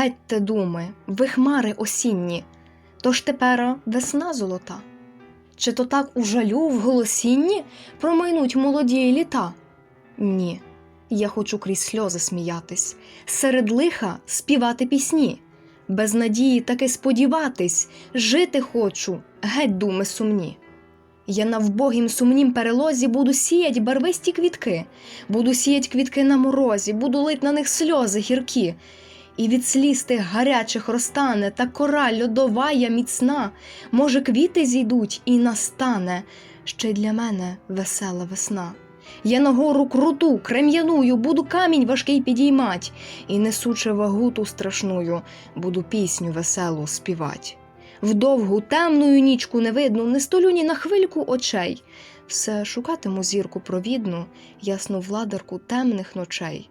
Гетьте думи, ви хмари осінні, тож тепера весна золота. Чи то так у жалю в голосінні промайнуть молоді літа? Ні, я хочу крізь сльози сміятись, серед лиха співати пісні, без надії таки сподіватись, жити хочу, геть думи сумні. Я на вбогім сумнім перелозі буду сіять барвисті квітки, буду сіять квітки на морозі, буду лить на них сльози гіркі. І від сліз тих гарячих розтане та кора льодовая міцна, може, квіти зійдуть і настане ще й для мене весела весна. Я на гору круту, крем'яную, буду камінь важкий підіймать, і несучи вагу ту страшную, буду пісню веселу співать. Вдовгу темною нічку невидну, не столю ні на хвильку очей. Все шукатиму зірку провідну, ясну владарку темних ночей.